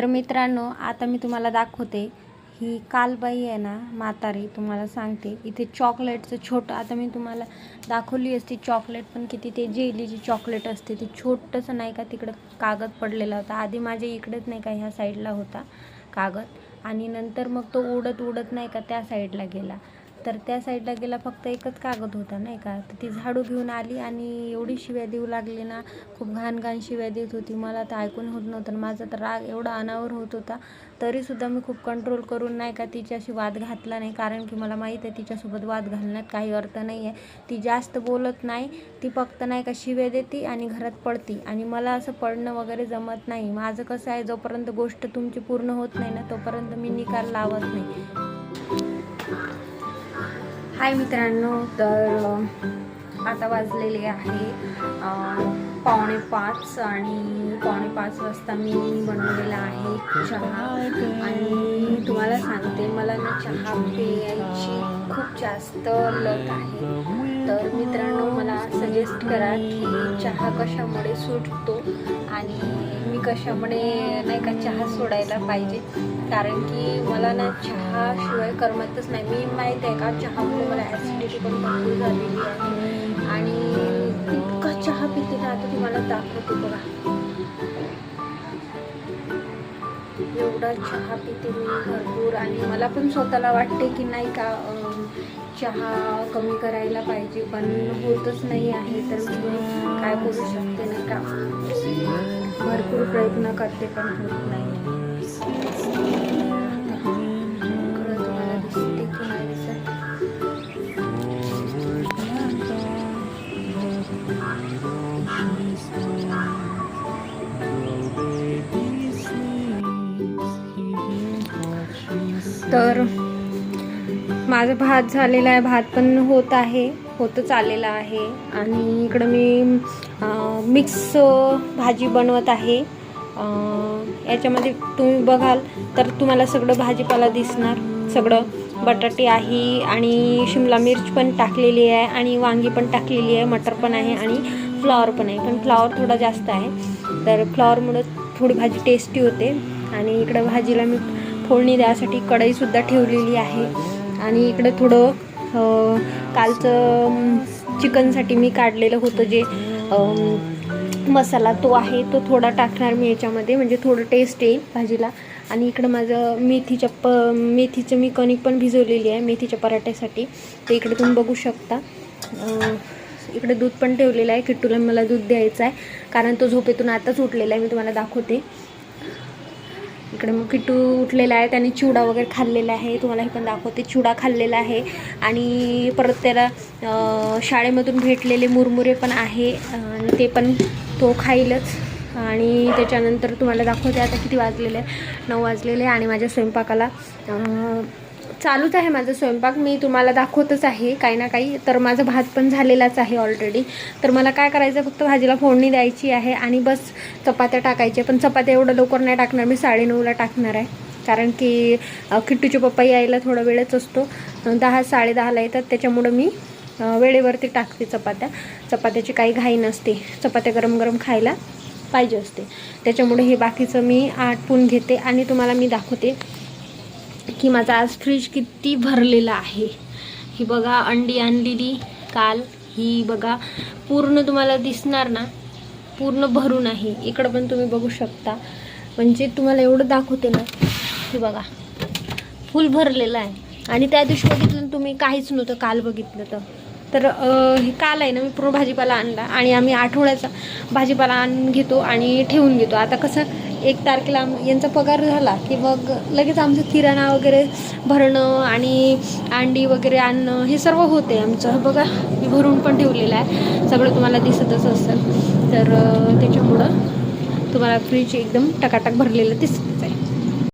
तर मित्रांनो आता मी तुम्हाला दाखवते. ही कालबाई आहे ना म्हातारी तुम्हाला सांगते. इथे चॉकलेटचं छोटं आता मी तुम्हाला दाखवली असती चॉकलेट पण किती ते जेलीची चॉकलेट असते. ते छोटंसं नाही का तिकडं कागद पडलेला होता. आधी माझ्या इकडेच नाही का ह्या साईडला होता कागद. आणि नंतर मग तो उडत उडत नाही का त्या साईडला गेला. तर त्या साईडला गेला फक्त एकच कागद होता नाही का? तर ती झाडू घेऊन आली आणि एवढी शिव्या देऊ लागली ना खूप घाण घाण शिव्या देत होती. मला तर ऐकून होत नव्हतं. आणि माझा तर राग एवढा अनावर होत होता. तरीसुद्धा मी खूप कंट्रोल करून नाही का तिच्याशी वाद घातला नाही. कारण की मला माहीत आहे तिच्यासोबत वाद घालण्यात काही अर्थ नाही आहे. ती जास्त बोलत नाही. ती फक्त नाही का शिव्या देते आणि घरात पडती आणि मला असं पडणं वगैरे जमत नाही. माझं कसं आहे जोपर्यंत गोष्ट तुमची पूर्ण होत नाही ना तोपर्यंत मी निकाल लावत नाही. हाय मित्रांनो तर आता वाजलेले आहे पावणे पाच आणि पावणे पाच वाजता मी बनवलेला आहे चहा. आणि तुम्हाला सांगते मला ना चहा प्यायची खूप जास्त लत आहे. तर मित्रांनो मला सजेस्ट करा की चहा कशामुळे सुटतो आणि मी कशामुळे नाही का चहा सोडायला पाहिजे. कारण की मला ना चहाशिवाय करमतच नाही. मी माहीत आहे का चहामुळे मला ॲसिडिटी पण भरपूर झालेली आहे. आणि इतका चहा पिते ना आता तुम्हाला दाखवते बघा. एवढा चहा पिते मी. आणि मला पण स्वतःला वाटते की नाही का चहा कमी करायला पाहिजे पण होतच नाही आहे तर मी काय करू शकते नाही का? भरपूर प्रयत्न करते पण होत नाही तर माझा भात झालेला आहे भात पण होत आहे होतच आलेला आहे. आणि इकडं मी मिक्स भाजी बनवत आहे. याच्यामध्ये तुम्ही बघाल तर तुम्हाला सगळं भाजीपाला दिसणार. सगळं बटाटे आहे आणि शिमला मिर्च पण टाकलेली आहे आणि वांगी पण टाकलेली आहे मटर पण आहे आणि फ्लॉवर पण आहे. पण फ्लॉवर थोडा जास्त आहे. तर फ्लॉवरमुळं थोडी भाजी टेस्टी होते. आणि इकडं भाजीला मी फोडणी द्यासाठी कढईसुद्धा ठेवलेली आहे. आणि इकडं थोडं कालचं चिकनसाठी मी काढलेलं होतं जे मसाला तो आहे तो थोडा टाकणार मी याच्यामध्ये म्हणजे थोडं टेस्ट येईल भाजीला. आणि इकडं माझं मेथीच्या प मेथीचं मी कणिक पण भिजवलेली आहे मेथीच्या पराठ्यासाठी. ते इकडे तुम्ही बघू शकता. इकडे दूध पण ठेवलेलं आहे किट्टूला मला दूध द्यायचं आहे. कारण तो झोपेतून आताच उठलेला आहे मी तुम्हाला दाखवते. इकडे मग किटू उठलेला आहे त्याने चिवडा वगैरे खाल्लेला आहे. तुम्हाला हे पण दाखवते. चिवडा खाल्लेला आहे. आणि परत त्याला शाळेमधून भेटलेले मुरमुरे पण आहे. ते पण तो खाईलच. आणि त्याच्यानंतर तुम्हाला दाखवते आता किती वाजलेले आहे नऊ वाजलेले आहे आणि माझ्या स्वयंपाकाला चालूच आहे माझा स्वयंपाक. मी तुम्हाला दाखवतच आहे काही ना काही. तर माझा भात पण झालेलाच आहे ऑलरेडी तर मला काय करायचं फक्त भाजीला फोडणी द्यायची आहे आणि बस चपात्या टाकायच्या. पण चपात्या एवढं लवकर नाही टाकणार. मी साडेनऊला टाकणार आहे. कारण की किट्टूचे पप्पा यायला थोडा वेळच असतो. दहा साडेदहाला येतात. त्याच्यामुळं मी वेळेवरती टाकते चपात्या. चपात्याची काही घाई नसते. चपात्या गरम गरम खायला पाहिजे असते. त्याच्यामुळे हे बाकीचं मी आटपून घेते आणि तुम्हाला मी दाखवते. की माझा आज फ्रीज किती भरलेला आहे. ही बघा अंडी आणलेली काल. ही बघा पूर्ण तुम्हाला दिसणार ना पूर्ण भरून आहे. इकडं पण तुम्ही बघू शकता. म्हणजे तुम्हाला एवढं दाखवते ना हे बघा फुल भरलेलं आहे. आणि त्या दिवशी बघितलं तुम्ही काहीच नव्हतं काल बघितलं तर. तर हे काल आहे ना मी पूर्ण भाजीपाला आणला. आणि आम्ही आठवड्याचा भाजीपाला आणून घेतो आणि ठेवून घेतो. आता कसं एक तारखेला आम- यांचा पगार झाला की मग लगेच आमचं किराणा वगैरे भरणं आणि अंडी वगैरे आणणं हे सर्व होते आमचं. बघा मी भरून पण ठेवलेलं आहे. सगळं तुम्हाला दिसतच असेल. तर त्याच्यामुळं तुम्हाला फ्रीज एकदम टकाटक भरलेलं दिसतच आहे